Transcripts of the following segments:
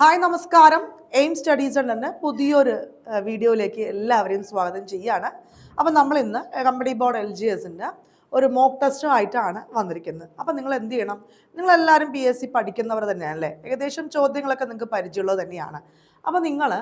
Hi നമസ്കാരം. Aim സ്റ്റഡീസിൽ നിന്ന് പുതിയൊരു വീഡിയോയിലേക്ക് എല്ലാവരെയും സ്വാഗതം ചെയ്യുകയാണ് അപ്പം നമ്മൾ ഇന്ന് കമ്പനി ബോർഡ് എൽ ജി എസിന്റെ ഒരു മോക്ക് ടെസ്റ്റുമായിട്ടാണ് വന്നിരിക്കുന്നത്. അപ്പം നിങ്ങൾ എന്ത് ചെയ്യണം? നിങ്ങളെല്ലാവരും പി എസ് സി പഠിക്കുന്നവർ തന്നെയാണല്ലേ? ഏകദേശം ചോദ്യങ്ങളൊക്കെ നിങ്ങൾക്ക് പരിചയമുള്ളത് തന്നെയാണ്. അപ്പം നിങ്ങൾ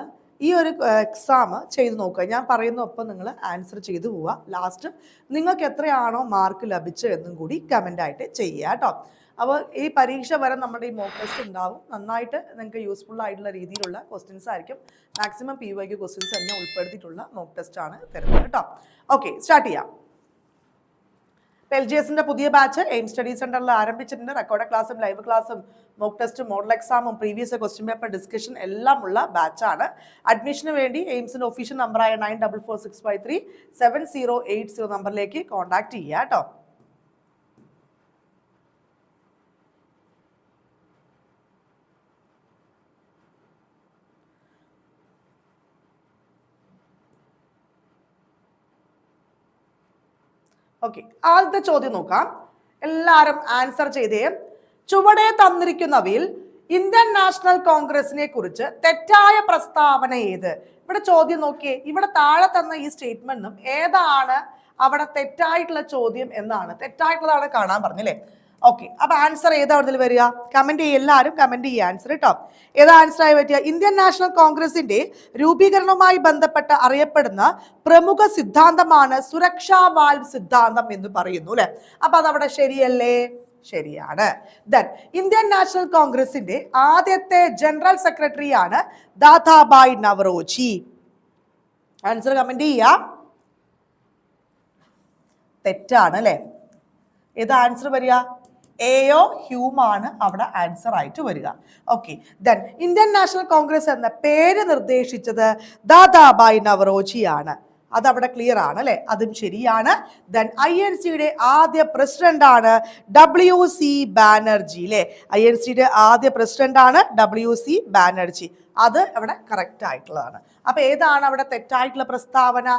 ഈ ഒരു എക്സാം ചെയ്ത് നോക്കുക. ഞാൻ പറയുന്ന ഒപ്പം നിങ്ങൾ ആൻസർ ചെയ്തു പോവുക. ലാസ്റ്റ് നിങ്ങൾക്ക് എത്രയാണോ മാർക്ക് ലഭിച്ചത് എന്നും കൂടി കമന്റായിട്ട് ചെയ്യുക കേട്ടോ. അപ്പോൾ ഈ പരീക്ഷ വരെ നമ്മുടെ ഈ മോക്ക് ടെസ്റ്റ് ഉണ്ടാവും. നന്നായിട്ട് നിങ്ങൾക്ക് യൂസ്ഫുൾ ആയിട്ടുള്ള രീതിയിലുള്ള ക്വസ്റ്റ്യൻസ് ആയിരിക്കും. മാക്സിമം പി വൈക്ക് ക്വസ്റ്റ്യൻസ് തന്നെ ഉൾപ്പെടുത്തിയിട്ടുള്ള മോക്ക് ടെസ്റ്റ് ആണ് തരുന്നത് കേട്ടോ. ഓക്കെ സ്റ്റാർട്ട് ചെയ്യാം. എൽ ജി എസിന്റെ പുതിയ ബാച്ച് എയിം സ്റ്റഡി സെന്ററിൽ ആരംഭിച്ചിട്ടുണ്ട് റെക്കോർഡ് ക്ലാസ്സും ലൈവ് ക്ലാസ്സും മോക്ക് ടെസ്റ്റും മോഡൽ എക്സാമും പ്രീവിയസ് ക്വസ്റ്റ്യൻ പേപ്പർ ഡിസ്കഷൻ എല്ലാം ഉള്ള ബാച്ചാണ് അഡ്മിഷന് വേണ്ടി എയിംസിന്റെ ഒഫീഷ്യൽ നമ്പറായ nine double four six five three seven zero eight zero നമ്പറിലേക്ക് കോൺടാക്ട് ചെയ്യുക കേട്ടോ. ഓക്കെ ആദ്യത്തെ ചോദ്യം നോക്കാം. എല്ലാവരും ആൻസർ ചെയ്തേ. ചുവടെ തന്നിരിക്കുന്നവയിൽ ഇന്ത്യൻ നാഷണൽ കോൺഗ്രസിനെ കുറിച്ച് തെറ്റായ പ്രസ്താവന ഏത്? ഇവിടെ ചോദ്യം നോക്കിയേ. ഇവിടെ താഴെ തന്ന ഈ സ്റ്റേറ്റ്മെന്റും ഏതാണ് അവിടെ തെറ്റായിട്ടുള്ള ചോദ്യം എന്നാണ്. തെറ്റായിട്ടുള്ളതാണ് കാണാൻ പറഞ്ഞല്ലേ ഓക്കെ അപ്പോൾ ആൻസർ ഏതാ ഇതിൽ വരിക? കമന്റ് ചെയ്യുക എല്ലാവരും കമന്റ് ചെയ്യുക ആൻസർ കേട്ടോ ഏതാ ആൻസർ ആയി പറ്റിയ? ഇന്ത്യൻ നാഷണൽ കോൺഗ്രസിന്റെ രൂപീകരണവുമായി ബന്ധപ്പെട്ട് അറിയപ്പെടുന്ന പ്രമുഖ സിദ്ധാന്തമാണ് സുരക്ഷാ വാൽവ് സിദ്ധാന്തം എന്ന് പറയുന്നു അല്ലെ? അപ്പൊ അതവിടെ ശരിയല്ലേ? ശരിയാണ്. ദെൻ ഇന്ത്യൻ നാഷണൽ കോൺഗ്രസിന്റെ ആദ്യത്തെ ജനറൽ സെക്രട്ടറിയാണ് ദാദാബായ് നവറോജി. ആൻസർ കമന്റ് ചെയ്യാം. തെറ്റാണ് അല്ലെ? ഏത് ആൻസർ വരിക? എയോ ഹ്യൂമാണ് അവിടെ ആൻസർ ആയിട്ട് വരിക. Okay then Indian National Congress എന്ന പേര് നിർദ്ദേശിച്ചത് ദാദാബായ് നവറോജിയാണ്. അതവിടെ ക്ലിയർ ആണ് അല്ലെ? അതും ശരിയാണ്. ദെൻ ഐ എൻ സിയുടെ ആദ്യ പ്രസിഡന്റ് ആണ് ഡബ്ല്യു സി ബാനർജി അല്ലെ ഐ എൻ സിയുടെ ആദ്യ പ്രസിഡന്റ് ആണ് ഡബ്ല്യു സി ബാനർജി അത് അവിടെ കറക്റ്റ് ആയിട്ടുള്ളതാണ്. അപ്പൊ ഏതാണ് അവിടെ തെറ്റായിട്ടുള്ള പ്രസ്താവന?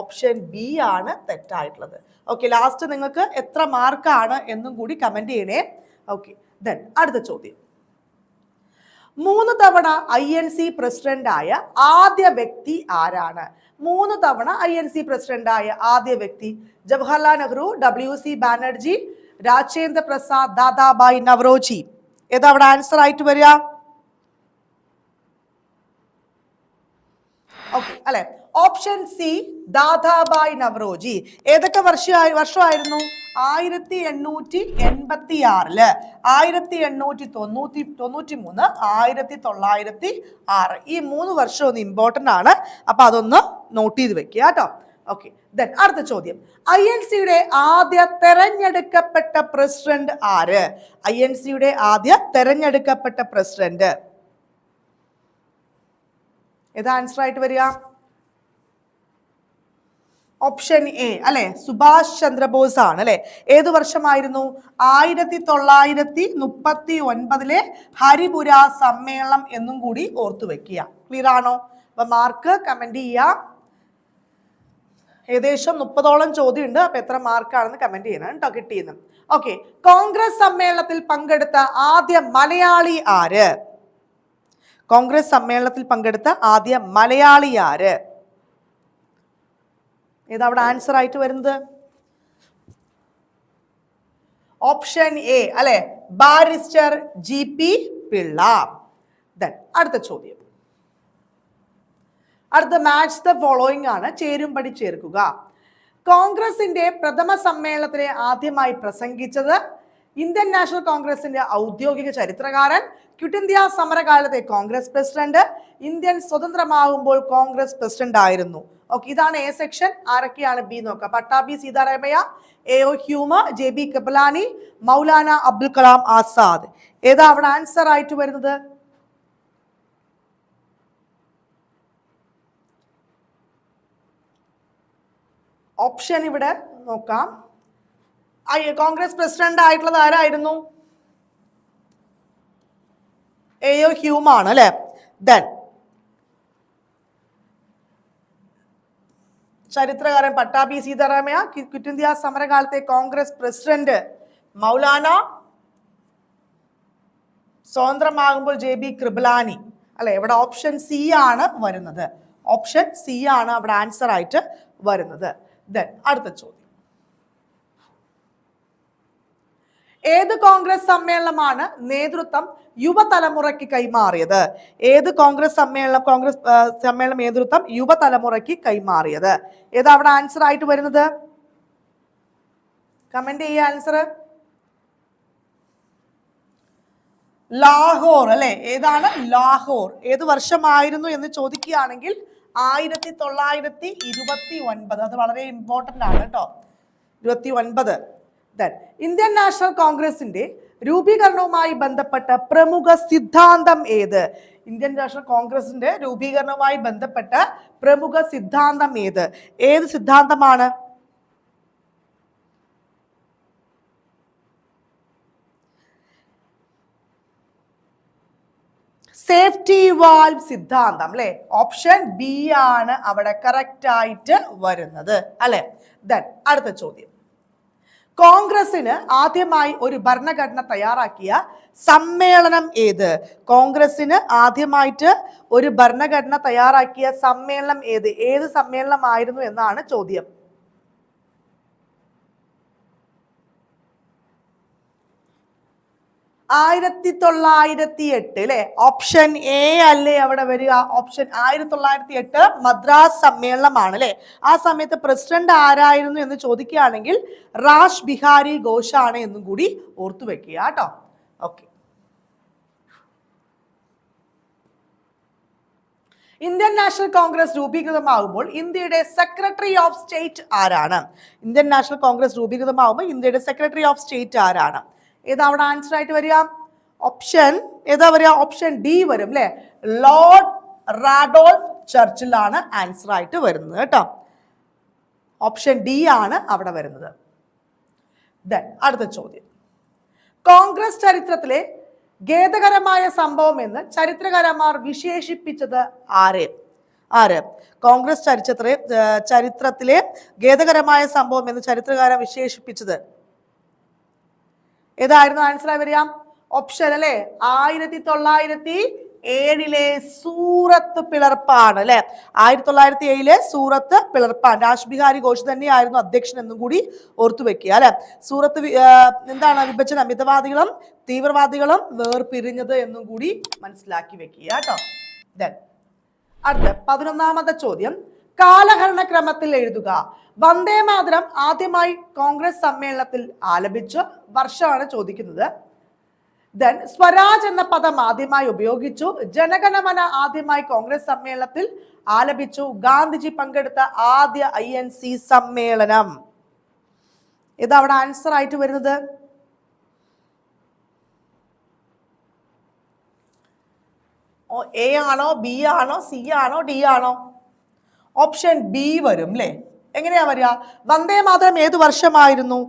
ഓപ്ഷൻ ബി ആണ് തെറ്റായിട്ടുള്ളത്. ഓക്കെ ലാസ്റ്റ് നിങ്ങൾക്ക് എത്ര മാർക്കാണ് എന്നും കൂടി കമന്റ് ചെയ്യണേ. ഓക്കെ ദെൻ അടുത്ത ചോദ്യം. മൂന്ന് തവണ ഐ എൻ സി പ്രസിഡന്റായ ആദ്യ വ്യക്തി ആരാണ്? മൂന്ന് തവണ ഐ എൻ സി പ്രസിഡന്റായ ആദ്യ വ്യക്തി ജവഹർലാൽ നെഹ്റു ഡബ്ല്യു സി ബാനർജി രാജേന്ദ്ര പ്രസാദ് ദാദാബായ് നവറോജി ഏതാ അവിടെ ആൻസർ ആയിട്ട് വരിക? ഓക്കെ അല്ലെ? ഓപ്ഷൻ സി ദാദാബായ് നവറോജി ഏതൊക്കെ വർഷമായി വർഷമായിരുന്നു? ആയിരത്തി എണ്ണൂറ്റി എൺപത്തി ആറിൽ ആയിരത്തി എണ്ണൂറ്റി തൊണ്ണൂറ്റി തൊണ്ണൂറ്റി മൂന്ന് ആയിരത്തി തൊള്ളായിരത്തി ആറ് ഈ മൂന്ന് വർഷം ഒന്ന് ഇമ്പോർട്ടന്റ് ആണ്. അപ്പോൾ അതൊന്ന് നോട്ട് ചെയ്ത് വെക്കുക കേട്ടോ. ഓക്കെ ദെൻ അടുത്ത ചോദ്യം. ഐ എൻ സിയുടെ ആദ്യ തെരഞ്ഞെടുക്കപ്പെട്ട പ്രസിഡന്റ് ആര്? ഐ എൻ സിയുടെ ആദ്യ തെരഞ്ഞെടുക്കപ്പെട്ട പ്രസിഡന്റ് ഏതാ ആൻസർ ആയിട്ട് വരിക? ഓപ്ഷൻ എ അല്ലെ? സുഭാഷ് ചന്ദ്രബോസ് ആണ് അല്ലെ? ഏത് വർഷമായിരുന്നു? ആയിരത്തി തൊള്ളായിരത്തി മുപ്പത്തി ഒൻപതിലെ ഹരിപുര സമ്മേളനം എന്നും കൂടി ഓർത്തു വെക്കുക. ക്ലിയർ ആണോ? അപ്പൊ മാർക്ക് കമന്റ് ചെയ്യാം. ഏകദേശം മുപ്പതോളം ചോദ്യം ഉണ്ട് അപ്പൊ എത്ര മാർക്കാണെന്ന് കമന്റ് ചെയ്യണം കേട്ടോ കിട്ടിയെന്ന്. ഓക്കെ കോൺഗ്രസ് സമ്മേളനത്തിൽ പങ്കെടുത്ത ആദ്യ മലയാളി ആര്? കോൺഗ്രസ് സമ്മേളനത്തിൽ പങ്കെടുത്ത ആദ്യ മലയാളി ആര്? ഏതാ അവിടെ ആൻസർ ആയിട്ട് വരുന്നത്? ഓപ്ഷൻ എ അല്ലെ? ബാരിസ്റ്റർ ജി പി പിള്ള അടുത്ത ചോദ്യം. അടുത്ത മാച്ച് ദ ഫോളോയിങ് ആണ്. ചേരുംപടി ചേർക്കുക. കോൺഗ്രസിന്റെ പ്രഥമ സമ്മേളനത്തിലെ ആദ്യമായി പ്രസംഗിച്ചത് ഇന്ത്യൻ നാഷണൽ കോൺഗ്രസിന്റെ ഔദ്യോഗിക ചരിത്രകാരൻ ക്വിറ്റ് ഇന്ത്യ സമരകാലത്തെ കോൺഗ്രസ് പ്രസിഡന്റ് ഇന്ത്യൻ സ്വതന്ത്രമാകുമ്പോൾ കോൺഗ്രസ് പ്രസിഡന്റ് ആയിരുന്നു. ഓക്കെ ഇതാണ് എ സെക്ഷൻ ആരൊക്കെയാണ് ബി നോക്കുക. Pattabhi Sitaramayya A O Hume J B Kripalani Maulana Abdul Kalam Azad. ഏതാ അവിടെ ആൻസർ ആയിട്ട് വരുന്നത്? ഓപ്ഷൻ ഇവിടെ നോക്കാം. കോൺഗ്രസ് പ്രസിഡന്റ് ആയിട്ടുള്ളത് ആരായിരുന്നു? എ ഒ ഹ്യൂമാണ് അല്ലെ? ദെൻ ചരിത്രകാരൻ പട്ടാഭി സീതാരാമയ്യ ക്വി- ക്വിറ്റ് ഇന്ത്യ സമരകാലത്തെ കോൺഗ്രസ് പ്രസിഡന്റ് മൗലാന സ്വതന്ത്രമാകുമ്പോൾ ജെ ബി കൃപലാനി. അല്ലെ ഇവിടെ ഓപ്ഷൻ സി ആണ് വരുന്നത്. ഓപ്ഷൻ സി ആണ് അവിടെ ആൻസർ ആയിട്ട് വരുന്നത്. ദെൻ അടുത്ത ചോദ്യം. ഏത് കോൺഗ്രസ് സമ്മേളനമാണ് നേതൃത്വം യുവതലമുറയ്ക്ക് കൈമാറിയത്? ഏത് കോൺഗ്രസ് സമ്മേളനം കോൺഗ്രസ് സമ്മേളനം നേതൃത്വം യുവതലമുറയ്ക്ക് കൈമാറിയത്? ഏതാ അവിടെ ആൻസർ ആയിട്ട് വരുന്നത്? കമന്റ് ചെയ്യുക ആൻസർ ലാഹോർ അല്ലെ? ഏതാണ് ലാഹോർ? ഏത് വർഷമായിരുന്നു എന്ന് ചോദിക്കുകയാണെങ്കിൽ ആയിരത്തി തൊള്ളായിരത്തി ഇരുപത്തി ഒൻപത് അത് വളരെ ഇമ്പോർട്ടന്റ് ആണ് കേട്ടോ. ഇരുപത്തി ഒൻപത് ഇന്ത്യൻ നാഷണൽ കോൺഗ്രസിന്റെ രൂപീകരണവുമായി ബന്ധപ്പെട്ട പ്രമുഖ സിദ്ധാന്തം ഏത്? ഇന്ത്യൻ നാഷണൽ കോൺഗ്രസിന്റെ രൂപീകരണവുമായി ബന്ധപ്പെട്ട പ്രമുഖ സിദ്ധാന്തം ഏത്? ഏത് സിദ്ധാന്തമാണ്? സേഫ്റ്റി വാൾവ് സിദ്ധാന്തം അല്ലെ? ഓപ്ഷൻ ബി ആണ് അവിടെ കറക്റ്റ് ആയിട്ട് വരുന്നത് അല്ലെ? ദെൻ അടുത്ത ചോദ്യം. കോൺഗ്രസിന് ആദ്യമായി ഒരു ഭരണഘടന തയ്യാറാക്കിയ സമ്മേളനം ഏത്? കോൺഗ്രസിന് ആദ്യമായിട്ട് ഒരു ഭരണഘടന തയ്യാറാക്കിയ സമ്മേളനം ഏത്? ഏത് സമ്മേളനമായിരുന്നു എന്നാണ് ചോദ്യം. ആയിരത്തി തൊള്ളായിരത്തി എട്ട് അല്ലെ? ഓപ്ഷൻ എ അല്ലേ അവിടെ വരിക? ഓപ്ഷൻ ആയിരത്തി തൊള്ളായിരത്തി എട്ട് മദ്രാസ് സമ്മേളനമാണ് അല്ലെ? ആ സമയത്ത് പ്രസിഡന്റ് ആരായിരുന്നു എന്ന് ചോദിക്കുകയാണെങ്കിൽ റാഷ് ബിഹാരി ഘോഷാണ് എന്നും കൂടി ഓർത്തു വെക്കുക കേട്ടോ. ഓക്കെ ഇന്ത്യൻ നാഷണൽ കോൺഗ്രസ് രൂപീകൃതമാകുമ്പോൾ ഇന്ത്യയുടെ സെക്രട്ടറി ഓഫ് സ്റ്റേറ്റ് ആരാണ്? ഇന്ത്യൻ നാഷണൽ കോൺഗ്രസ് രൂപീകൃതമാകുമ്പോൾ ഇന്ത്യയുടെ സെക്രട്ടറി ഓഫ് സ്റ്റേറ്റ് ആരാണ്? ഏതാ അവിടെ ആൻസർ ആയിട്ട് വരിക? ഓപ്ഷൻ ഏതാ വരിക? ഓപ്ഷൻ ഡി വരും അല്ലെ ലോർഡ് റാഡോൾഫ് ചർച്ചിലാണ് ആൻസർ ആയിട്ട് വരുന്നത് കേട്ടോ. ഓപ്ഷൻ ഡി ആണ് അവിടെ വരുന്നത്. ദെൻ അടുത്ത ചോദ്യം. കോൺഗ്രസ് ചരിത്രത്തിലെ ഖേദകരമായ സംഭവം എന്ന് ചരിത്രകാരന്മാർ വിശേഷിപ്പിച്ചത് ആരെ? ആര്? കോൺഗ്രസ് ചരിത്രത്തിലെ ചരിത്രത്തിലെ ഖേദകരമായ സംഭവം എന്ന് ചരിത്രകാരൻ വിശേഷിപ്പിച്ചത് ഏതായിരുന്നു ആൻസർ ആയി വരിക? ഓപ്ഷൻ അല്ലെ? ആയിരത്തി തൊള്ളായിരത്തി ഏഴിലെ സൂറത്ത് പിളർപ്പാണ് അല്ലെ? ആയിരത്തി തൊള്ളായിരത്തി ഏഴിലെ സൂറത്ത് പിളർപ്പാണ്. രാജ് ബിഹാരി ഘോഷ് തന്നെയായിരുന്നു അധ്യക്ഷൻ എന്നും കൂടി ഓർത്തു വെക്കുക അല്ലെ? സൂറത്ത് എന്താണ് വിഭജനം മിതവാദികളും തീവ്രവാദികളും വേർപിരിഞ്ഞത് എന്നും കൂടി മനസ്സിലാക്കി വെക്കുക കേട്ടോ. ദെൻ അടുത്ത പതിനൊന്നാമത്തെ ചോദ്യം. കാലഹരണക്രമത്തിൽ എഴുതുക. വന്ദേ മാതരം ആദ്യമായി കോൺഗ്രസ് സമ്മേളനത്തിൽ ആലപിച്ച വർഷമാണ് ചോദിക്കുന്നത്. ദെൻ സ്വരാജ് എന്ന പദം ആദ്യമായി ഉപയോഗിച്ചു. ജനഗണമന ആദ്യമായി കോൺഗ്രസ് സമ്മേളനത്തിൽ ആലപിച്ചു. ഗാന്ധിജി പങ്കെടുത്ത ആദ്യ ഐ എൻ സി സമ്മേളനം. ഇത് അവിടെ ആൻസർ ആയിട്ട് വരുന്നത്. എ ആണോ ബി ആണോ സി ആണോ ഡി ആണോ? ഓപ്ഷൻ ബി വരും അല്ലേ എങ്ങനെയാ വരിക? വന്ദേ മാതരം ഏത് വർഷമായിരുന്നു?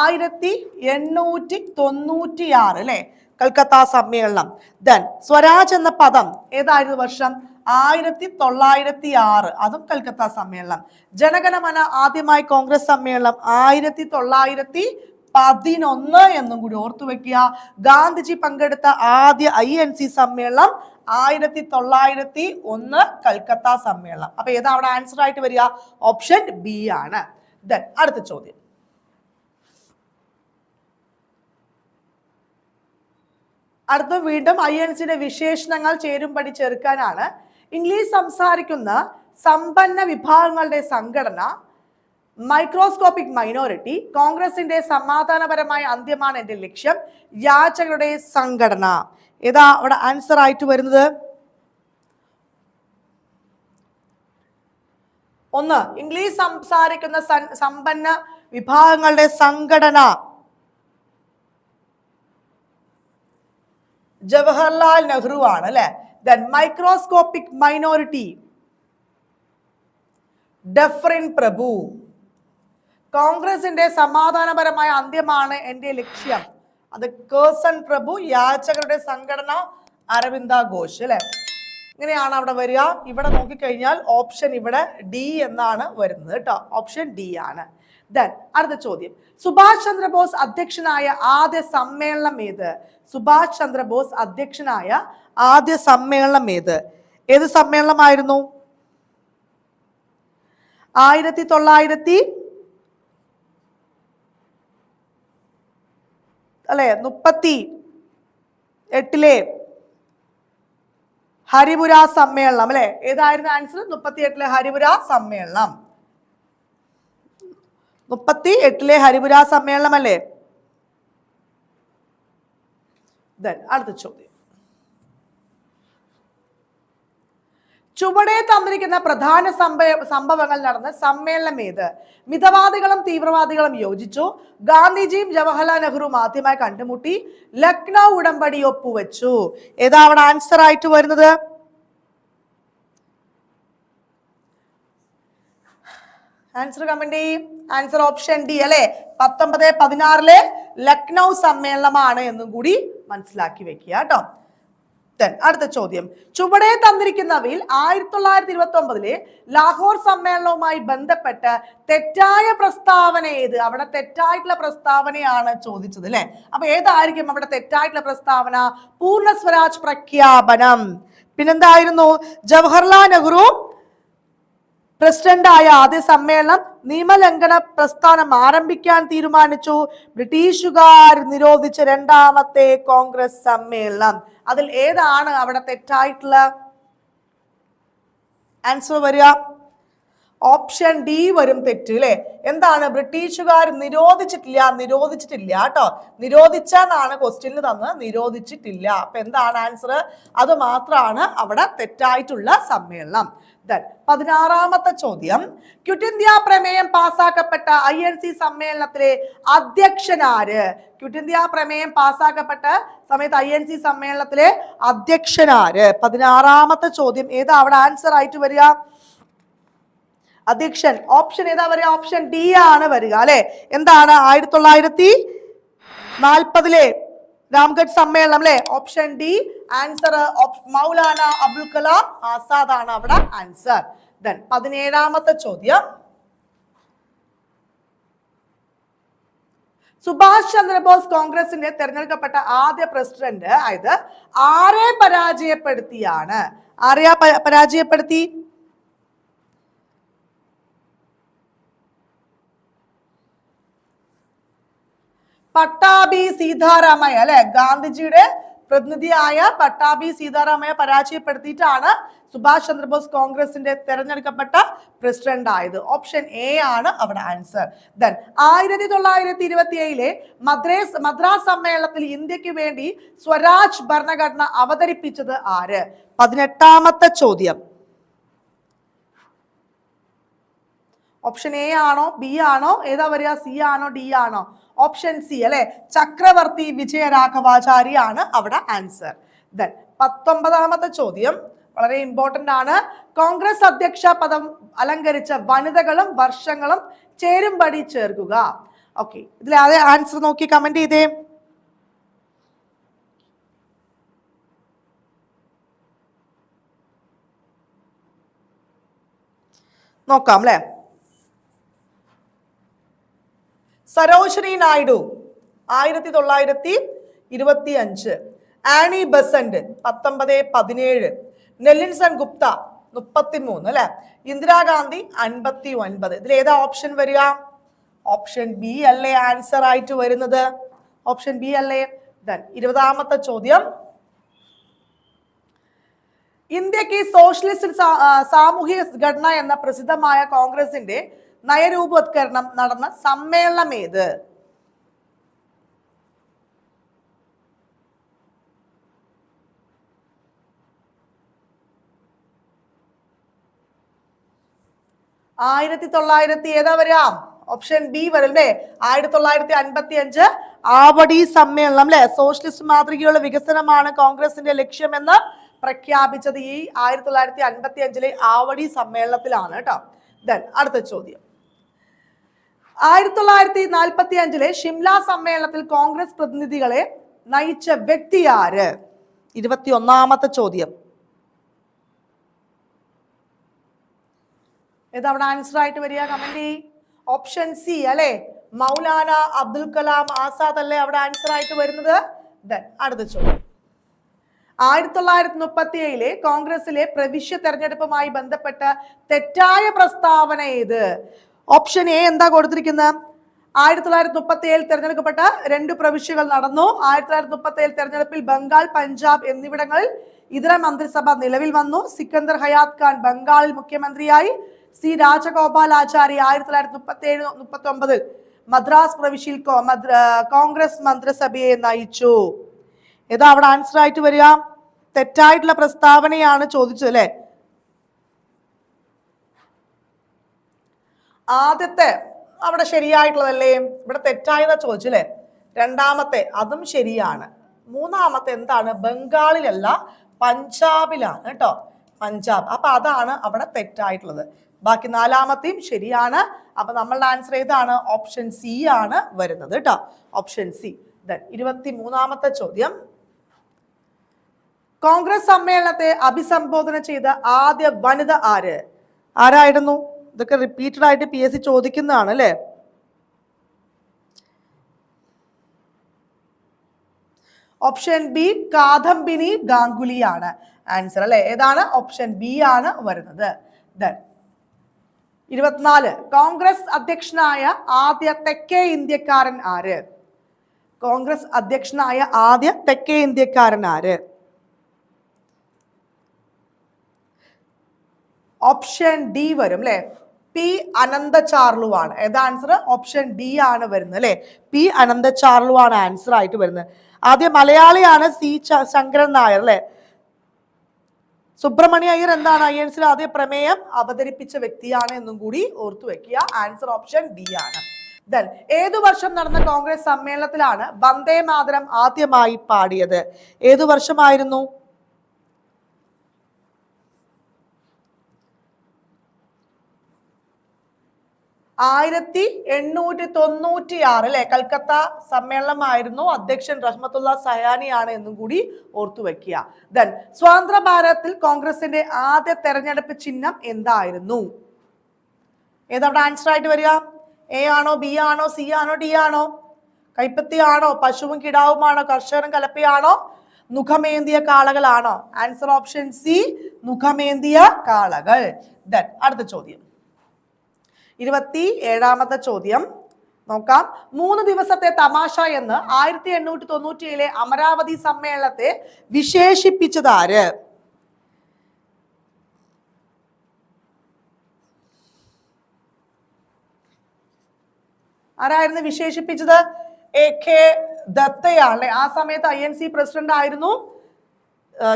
ആയിരത്തി എണ്ണൂറ്റി തൊണ്ണൂറ്റി ആറ് അല്ലെ കൽക്കത്ത സമ്മേളനം. ദൻ സ്വരാജ് എന്ന പദം ഏതായിരുന്നു വർഷം? ആയിരത്തി തൊള്ളായിരത്തി ആറ് അതും കൽക്കത്ത സമ്മേളനം. ജനഗണമന ആദ്യമായി കോൺഗ്രസ് സമ്മേളനം ആയിരത്തി തൊള്ളായിരത്തി പതിനൊന്ന് എന്നും കൂടി ഓർത്തു വെക്കുക ഗാന്ധിജി പങ്കെടുത്ത ആദ്യ ഐ എൻ സി സമ്മേളനം ആയിരത്തി തൊള്ളായിരത്തി ഒന്ന് കൽക്കത്ത സമ്മേളനം. അപ്പൊ ഏതാ അവിടെ ആൻസർ ആയിട്ട് വരിക? ഓപ്ഷൻ ബി ആണ്. ദെൻ അടുത്ത ചോദ്യം. അടുത്ത വീണ്ടും ഐ എൻ സിയുടെ വിശേഷണങ്ങൾ ചേരുംപടി ചേർക്കാനാണ് ഇംഗ്ലീഷ് സംസാരിക്കുന്ന സമ്പന്ന വിഭാഗങ്ങളുടെ സംഘടന മൈക്രോസ്കോപ്പിക് മൈനോറിറ്റി കോൺഗ്രസിന്റെ സമാധാനപരമായ അന്ത്യമാണ് എന്റെ ലക്ഷ്യം യാചകരുടെ സംഘടന. ഏതാ അവിടെ ആൻസർ ആയിട്ട് വരുന്നത്? ഒന്ന് ഇംഗ്ലീഷ് സംസാരിക്കുന്ന സമ്പന്ന വിഭാഗങ്ങളുടെ സംഘടന. ജവഹർലാൽ നെഹ്റു ആണ് അല്ലെ? ദെൻ മൈക്രോസ്കോപ്പിക് മൈനോറിറ്റി ഡെഫ്രിൻ പ്രഭു കോൺഗ്രസിന്റെ സമാധാനപരമായ അന്ത്യമാണ് എന്റെ ലക്ഷ്യം. അത് കേസൺ പ്രഭു യാചകരുടെ സംഘടന അരവിന്ദ ഘോഷ് അല്ലെ? ഇങ്ങനെയാണ് അവിടെ വരിക. ഇവിടെ നോക്കിക്കഴിഞ്ഞാൽ ഓപ്ഷൻ ഇവിടെ ഡി എന്നാണ് വരുന്നത് കേട്ടോ. ഓപ്ഷൻ ഡി ആണ്. ദെൻ അടുത്ത ചോദ്യം. സുഭാഷ് ചന്ദ്രബോസ് അധ്യക്ഷനായ ആദ്യ സമ്മേളനം ഏത്? സുഭാഷ് ചന്ദ്രബോസ് അധ്യക്ഷനായ ആദ്യ സമ്മേളനം ഏത്? ഏത് സമ്മേളനമായിരുന്നു? ആയിരത്തി തൊള്ളായിരത്തി അല്ലെ? മുപ്പത്തി എട്ടിലെ ഹരിപുര സമ്മേളനം അല്ലെ? ഏതായിരുന്നു ആൻസർ മുപ്പത്തി എട്ടിലെ ഹരിപുര സമ്മേളനം. മുപ്പത്തി എട്ടിലെ ഹരിപുര സമ്മേളനം അല്ലേ? അടുത്ത ചോദ്യം. ചുവടെ തന്നിരിക്കുന്ന പ്രധാന സംഭവ സംഭവങ്ങൾ നടന്ന സമ്മേളനം ഏത്? മിതവാദികളും തീവ്രവാദികളും യോജിച്ചു. ഗാന്ധിജിയും ജവഹർലാൽ നെഹ്റുവും ആദ്യമായി കണ്ടുമുട്ടി. ലക്നൗ ഉടമ്പടി ഒപ്പുവെച്ചു. ഏതാവണ ആൻസർ ആയിട്ട് വരുന്നത്? ആൻസർ കമന്റ് ചെയ്യും ആൻസർ ഓപ്ഷൻ ഡി അല്ലെ? പത്തൊമ്പത് പതിനാറിലെ ലക്നൗ സമ്മേളനമാണ് എന്നും കൂടി മനസ്സിലാക്കി വെക്കുക കേട്ടോ. Then, അടുത്ത ചോദ്യം. ചുവടെ തന്നിരിക്കുന്നവയിൽ ആയിരത്തി തൊള്ളായിരത്തി ഇരുപത്തി ഒമ്പതിലെ ലാഹോർ സമ്മേളനവുമായി ബന്ധപ്പെട്ട് തെറ്റായ പ്രസ്താവന ഏത്? അവിടെ തെറ്റായിട്ടുള്ള പ്രസ്താവനയാണ് ചോദിച്ചത് അല്ലെ? അപ്പൊ ഏതായിരിക്കും അവിടെ തെറ്റായിട്ടുള്ള പ്രസ്താവന? പൂർണ സ്വരാജ് പ്രഖ്യാപനം. പിന്നെന്തായിരുന്നു? ജവഹർലാൽ നെഹ്റു പ്രസിഡന്റായ ആദ്യ സമ്മേളനം നിയമലംഘന പ്രസ്ഥാനം ആരംഭിക്കാൻ തീരുമാനിച്ചു. ബ്രിട്ടീഷുകാർ നിരോധിച്ച രണ്ടാമത്തെ കോൺഗ്രസ് സമ്മേളനം. അതിൽ ഏതാണ് അവിടെ തെറ്റായിട്ടുള്ള ആൻസർ വരിക? ഓപ്ഷൻ ഡി വരും തെറ്റ് അല്ലെ എന്താണ്? ബ്രിട്ടീഷുകാർ നിരോധിച്ചിട്ടില്ല നിരോധിച്ചിട്ടില്ല കേട്ടോ നിരോധിച്ചെന്നാണ് ക്വസ്റ്റ്യനിൽ തന്ന് നിരോധിച്ചിട്ടില്ല. അപ്പൊ എന്താണ് ആൻസർ അത് മാത്രമാണ് അവിടെ തെറ്റായിട്ടുള്ള സമ്മേളനം. Then, പതിനാറാമത്തെ ചോദ്യം. ക്വിറ്റ് ഇന്ത്യ പ്രമേയം പാസാക്കപ്പെട്ട ഐ എൻ സി സമ്മേളനത്തിലെ അധ്യക്ഷനാര്? ക്വിറ്റ് ഇന്ത്യ പ്രമേയം പാസാക്കപ്പെട്ട സമയത്ത് ഐ എൻ സി സമ്മേളനത്തിലെ അധ്യക്ഷനാര്? പതിനാറാമത്തെ ചോദ്യം. ഏതാ അവിടെ ആൻസർ ആയിട്ട് വരിക? അധ്യക്ഷൻ. ഓപ്ഷൻ ഏതാ വരിക? ഓപ്ഷൻ ഡി ആണ് വരിക അല്ലെ? എന്താണ്? ആയിരത്തി തൊള്ളായിരത്തി നാൽപ്പതിലെ രാംഗഡ് സമ്മേളനം അല്ലെ? Option D answer Maulana Abul Kalam Azad ആണ് അവിടെ ആൻസർ ദെൻ പതിനേഴാമത്തെ ചോദ്യം. സുഭാഷ് ചന്ദ്രബോസ് കോൺഗ്രസിന്റെ തെരഞ്ഞെടുക്കപ്പെട്ട ആദ്യ പ്രസിഡന്റ് ആയത് ആരെ പരാജയപ്പെടുത്തിയാണ്? ആരെയാ പരാജയപ്പെടുത്തി? പട്ടാഭി സീതാരാമയ്യ അല്ലെ? ഗാന്ധിജിയുടെ പ്രതിനിധിയായ പട്ടാഭി സീതാരാമയ്യ പരാജയപ്പെടുത്തിയിട്ടാണ് സുഭാഷ് ചന്ദ്രബോസ് കോൺഗ്രസിന്റെ തെരഞ്ഞെടുക്കപ്പെട്ട പ്രസിഡന്റ് ആയത് ഓപ്ഷൻ എ ആണ് അവിടെ ആൻസർ. ദെൻ ആയിരത്തി തൊള്ളായിരത്തി ഇരുപത്തി ഏഴിലെ മദ്രേസ് മദ്രാസ് സമ്മേളനത്തിൽ ഇന്ത്യയ്ക്ക് വേണ്ടി സ്വരാജ് ഭരണഘടന അവതരിപ്പിച്ചത് ആര്? പതിനെട്ടാമത്തെ ചോദ്യം. ഓപ്ഷൻ എ ആണോ ബി ആണോ ഏതാ വരിക? സി ആണോ ഡി ആണോ? ഓപ്ഷൻ സി അല്ലെ? ചക്രവർത്തി വിജയരാഘവാചാരി ആണ് അവിടെ ആൻസർ ദെൻ പത്തൊമ്പതാമത്തെ ചോദ്യം വളരെ ഇമ്പോർട്ടന്റ് ആണ്. കോൺഗ്രസ് അധ്യക്ഷ പദം അലങ്കരിച്ച വനിതകളും വർഷങ്ങളും ചേരുംപടി ചേർക്കുക. ഓക്കെ ഇതിൽ അതേ ആൻസർ നോക്കി കമന്റ് ചെയ്തേ? നോക്കാം അല്ലേ? സരോജിനി നായിഡു ആയിരത്തി തൊള്ളായിരത്തി ഇരുപത്തി അഞ്ച് ആനി ബസന്റ് പത്തൊമ്പത് പതിനേഴ്. നെല്ലിൻസൺ ഗുപ്ത മുപ്പത്തി മൂന്ന് അല്ലെ? ഇന്ദിരാഗാന്ധി അൻപത്തി ഒൻപത് ഇതിൽ ഏതാ ഓപ്ഷൻ വരിക? ഓപ്ഷൻ ബി അല്ലേ ആൻസർ ആയിട്ട് വരുന്നത്? ഓപ്ഷൻ ബി അല്ലേ? ഇരുപതാമത്തെ ചോദ്യം. ഇന്ത്യയ്ക്ക് സോഷ്യലിസ്റ്റ് സാമൂഹിക ഘടന എന്ന പ്രസിദ്ധമായ കോൺഗ്രസിന്റെ നയരൂപവത്കരണം നടന്ന സമ്മേളനം ഏത്? ആയിരത്തി തൊള്ളായിരത്തി ഏതാ വരാം ഓപ്ഷൻ ബി വരും അല്ലേ ആയിരത്തി തൊള്ളായിരത്തി അൻപത്തി അഞ്ച് ആവടി സമ്മേളനം അല്ലെ സോഷ്യലിസ്റ്റ് മാതൃകയുള്ള വികസനമാണ് കോൺഗ്രസിന്റെ ലക്ഷ്യമെന്ന് പ്രഖ്യാപിച്ചത് ഈ ആയിരത്തി തൊള്ളായിരത്തി അൻപത്തി അഞ്ചിലെ ആവടി സമ്മേളനത്തിലാണ് കേട്ടോ ദെൻ അടുത്ത ചോദ്യം. ആയിരത്തി തൊള്ളായിരത്തി നാൽപ്പത്തി അഞ്ചിലെ ഷിംല സമ്മേളനത്തിൽ കോൺഗ്രസ് പ്രതിനിധികളെ നയിച്ച വ്യക്തി ആര്? ഇരുപത്തി ഒന്നാമത്തെ ചോദ്യം. ഏതവിടെ ആൻസർ ആയിട്ട് വരിക? കമന്റ് ഓപ്ഷൻ സി അല്ലെ? മൗലാന അബ്ദുൽ കലാം ആസാദ് അല്ലേ അവിടെ ആൻസർ ആയിട്ട് വരുന്നത്? ദെൻ അടുത്ത ചോദ്യം. ആയിരത്തി തൊള്ളായിരത്തി മുപ്പത്തി ഏഴിലെ കോൺഗ്രസിലെ പ്രവിശ്യ തെരഞ്ഞെടുപ്പുമായി ബന്ധപ്പെട്ട തെറ്റായ പ്രസ്താവന ഏത്? ഓപ്ഷൻ എ എന്താ കൊടുത്തിരിക്കുന്നത് ആയിരത്തി തൊള്ളായിരത്തി മുപ്പത്തി ഏഴിൽ തെരഞ്ഞെടുക്കപ്പെട്ട രണ്ട് പ്രവിശ്യകൾ നടന്നു. ആയിരത്തി തൊള്ളായിരത്തി മുപ്പത്തി തെരഞ്ഞെടുപ്പിൽ ബംഗാൾ പഞ്ചാബ് എന്നിവിടങ്ങളിൽ ഇതര മന്ത്രിസഭ നിലവിൽ വന്നു. സിക്കന്ദർ ഹയാത് ഖാൻ ബംഗാളിൽ മുഖ്യമന്ത്രിയായി. സി രാജഗോപാലാചാരി ആയിരത്തി തൊള്ളായിരത്തി മുപ്പത്തി ഏഴ് മുപ്പത്തി ഒമ്പതിൽ മദ്രാസ് പ്രവിശ്യയിൽ കോൺഗ്രസ് മന്ത്രിസഭയെ നയിച്ചു. ഏതാ അവിടെ ആൻസർ ആയിട്ട് വരിക? തെറ്റായിട്ടുള്ള പ്രസ്താവനയാണ് ചോദിച്ചത് അല്ലെ? ആദ്യത്തെ അവിടെ ശരിയായിട്ടുള്ളതല്ലേ? ഇവിടെ തെറ്റായതാ ചോദിച്ചു അല്ലേ രണ്ടാമത്തെ അതും ശരിയാണ്. മൂന്നാമത്തെ എന്താണ്? ബംഗാളിലല്ല പഞ്ചാബിലാണ് കേട്ടോ. പഞ്ചാബ്. അപ്പൊ അതാണ് അവിടെ തെറ്റായിട്ടുള്ളത്. ബാക്കി നാലാമത്തെയും ശരിയാണ്. അപ്പൊ നമ്മളുടെ ആൻസർ ഏതാണ്? ഓപ്ഷൻ സി ആണ് വരുന്നത് കേട്ടോ. ഓപ്ഷൻ സി ദെൻ ഇരുപത്തി മൂന്നാമത്തെ ചോദ്യം. കോൺഗ്രസ് സമ്മേളനത്തെ അഭിസംബോധന ചെയ്ത ആദ്യ വനിത ആര്? ആരായിരുന്നു? ഇതൊക്കെ റിപ്പീറ്റഡ് ആയിട്ട് പി എസ് സി ചോദിക്കുന്നതാണ് അല്ലേ? ഓപ്ഷൻ ബി കാദംബിനി ഗാംഗുലിയാണ് ആൻസർ അല്ലെ? ഏതാണ്? ഓപ്ഷൻ ബി ആണ് വരുന്നത്. ഇരുപത്തിനാല് കോൺഗ്രസ് അധ്യക്ഷനായ ആദ്യ തെക്കേ ഇന്ത്യക്കാരൻ ആര്? കോൺഗ്രസ് അധ്യക്ഷനായ ആദ്യ തെക്കേ ഇന്ത്യക്കാരൻ ആര്? ഓപ്ഷൻ ഡി വരും അല്ലെ? പി അനന്ത ചാർലു ആണ് ഏതാ ആൻസർ ഓപ്ഷൻ ഡി ആണ് വരുന്നത് അല്ലെ? പി അനന്ത ചാർലു ആണ് ആൻസർ ആയിട്ട് വരുന്നത്. ആദ്യം മലയാളിയാണ് സി ശങ്കരൻ നായർ അല്ലെ? സുബ്രഹ്മണ്യ അയ്യർ എന്താണ് എൻ ആദ്യ പ്രമേയം? അവതരിപ്പിച്ച വ്യക്തിയാണ് എന്നും കൂടി ഓർത്തു വെക്കുക. ആൻസർ ഓപ്ഷൻ ഡി ആണ്. ദെൻ ഏതു വർഷം നടന്ന കോൺഗ്രസ് സമ്മേളനത്തിലാണ് വന്ദേ മാതരം ആദ്യമായി പാടിയത്? ഏതു വർഷമായിരുന്നു? ആയിരത്തി എണ്ണൂറ്റി തൊണ്ണൂറ്റി ആറ് അല്ലെ കൽക്കത്ത സമ്മേളനമായിരുന്നു. അധ്യക്ഷൻ റഹ്മത്തുള്ള സയാനിയാണ് എന്നും കൂടി ഓർത്തു വെക്കുക. ദെൻ സ്വതന്ത്ര ഭാരതത്തിൽ കോൺഗ്രസിന്റെ ആദ്യ തെരഞ്ഞെടുപ്പ് ചിഹ്നം എന്തായിരുന്നു? ഏതവിടെ ആൻസർ ആയിട്ട് വരിക? എ ആണോ ബി ആണോ സി ആണോ ഡി ആണോ? കൈപ്പത്തി ആണോ പശുവും കിടാവുമാണോ കർഷകനും കലപ്പയാണോ? മുഖമേന്തിയ കാളകളാണോ? ആൻസർ ഓപ്ഷൻ സി മുഖമേന്തിയ കാളകൾ. ദെൻ അടുത്ത ചോദ്യം. ഇരുപത്തി ഏഴാമത്തെ ചോദ്യം. നോക്കാം. മൂന്ന് ദിവസത്തെ തമാശ എന്ന് ആയിരത്തി എണ്ണൂറ്റി തൊണ്ണൂറ്റിയേഴിലെ അമരാവതി സമ്മേളനത്തെ വിശേഷിപ്പിച്ചത് ആര്? ആരായിരുന്നു വിശേഷിപ്പിച്ചത്? എ കെ ദത്തയാണ്. ആ സമയത്ത് ഐ എൻ സി പ്രസിഡന്റ് ആയിരുന്നു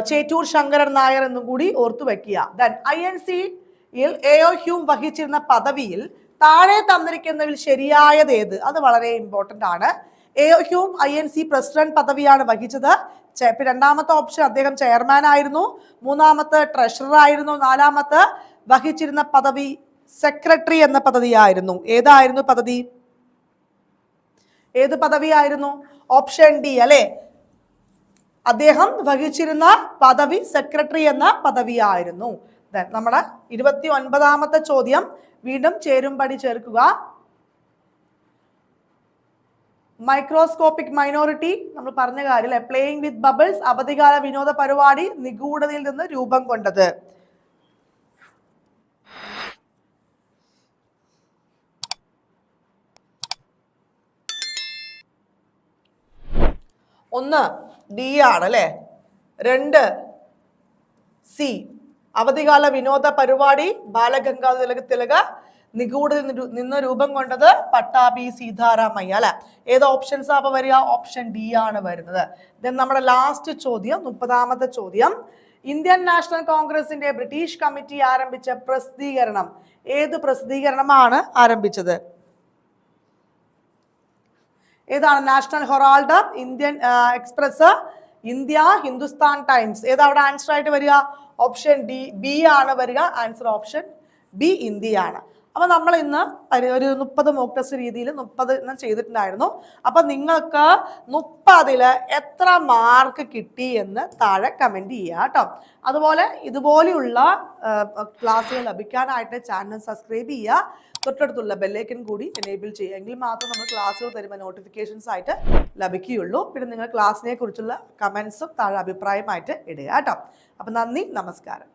ചേറ്റൂർ ശങ്കരൻ നായർ എന്നും കൂടി ഓർത്തു വെക്കുക ദൻ ഐ എൻ സിയിൽ എഒ ഹ്യൂം വഹിച്ചിരുന്ന പദവിയിൽ താഴെ തന്നിരിക്കുന്നതിൽ ശരിയായത് ഏത്? അത് വളരെ ഇമ്പോർട്ടന്റ് ആണ്. A O Hume Hume I N C president പദവിയാണ് വഹിച്ചത്. രണ്ടാമത്തെ ഓപ്ഷൻ അദ്ദേഹം ചെയർമാൻ ആയിരുന്നു. മൂന്നാമത്തെ ട്രഷറർ ആയിരുന്നു. നാലാമത്തെ വഹിച്ചിരുന്ന പദവി സെക്രട്ടറി എന്ന പദവിയായിരുന്നു. ഏതായിരുന്നു പദവി? ഏത് പദവിയായിരുന്നു? ഓപ്ഷൻ ഡി അല്ലെ? അദ്ദേഹം വഹിച്ചിരുന്ന പദവി സെക്രട്ടറി എന്ന പദവിയായിരുന്നു. Then നമ്മുടെ ഇരുപത്തി ഒൻപതാമത്തെ ചോദ്യം വീണ്ടും ചേരുംപടി ചേർക്കുക. മൈക്രോസ്കോപ്പിക് മൈനോറിറ്റി നമ്മൾ പറഞ്ഞ കാര്യം അല്ലെ പ്ലേയിങ് വിത്ത് ബബിൾസ് അവധികാല വിനോദ പരിപാടി നിഗൂഢതയിൽ നിന്ന് രൂപം കൊണ്ടത്. ഒന്ന് ഡി ആണ് അല്ലെ രണ്ട് സി അവധികാല വിനോദ പരിപാടി ബാലഗംഗാ തിലക തിലക നിഗൂഢ നിന്ന് രൂപം കൊണ്ടത് പട്ടാഭി സീതാരാമയ്യ അല്ലെ? ഏത് ഓപ്ഷൻസ് അപ്പൊ വരിക? ഓപ്ഷൻ ഡി ആണ് വരുന്നത്. ദെൻ നമ്മുടെ ലാസ്റ്റ് ചോദ്യം മുപ്പതാമത്തെ ചോദ്യം. ഇന്ത്യൻ നാഷണൽ കോൺഗ്രസിന്റെ ബ്രിട്ടീഷ് കമ്മിറ്റി ആരംഭിച്ച പ്രസിദ്ധീകരണം ഏത് പ്രസിദ്ധീകരണമാണ് ആരംഭിച്ചത്? ഏതാണ്? National Herald Indian Express India Hindustan Times. ഏതാ അവിടെ ആൻസർ ആയിട്ട് വരിക? ഓപ്ഷൻ ഡി ബി ആണ് വരിക. ആൻസർ ഓപ്ഷൻ ബി ഇന്ത്യയാണ്. അപ്പോൾ നമ്മൾ ഇന്ന് ഒരു മുപ്പത് മോക്ക് ടെസ്റ്റ് രീതിയിൽ മുപ്പത് ഇന്ന് ചെയ്തിട്ടുണ്ടായിരുന്നു. അപ്പം നിങ്ങൾക്ക് മുപ്പതിൽ എത്ര മാർക്ക് കിട്ടി എന്ന് താഴെ കമന്റ് ചെയ്യുക കേട്ടോ. അതുപോലെ ഇതുപോലെയുള്ള ക്ലാസ്സുകൾ ലഭിക്കാനായിട്ട് ചാനൽ സബ്സ്ക്രൈബ് ചെയ്യുക. തൊട്ടടുത്തുള്ള ബെല്ലേക്കൻ കൂടി എനേബിൾ ചെയ്യുക. എങ്കിൽ മാത്രം നമ്മൾ ക്ലാസ്സുകൾ തരുമ്പോൾ നോട്ടിഫിക്കേഷൻസ് ആയിട്ട് ലഭിക്കുകയുള്ളൂ. പിന്നെ നിങ്ങൾ ക്ലാസ്സിനെ കുറിച്ചുള്ള കമൻസും താഴെ അഭിപ്രായമായിട്ട് ഇടുക കേട്ടോ. അപ്പം നന്ദി നമസ്കാരം.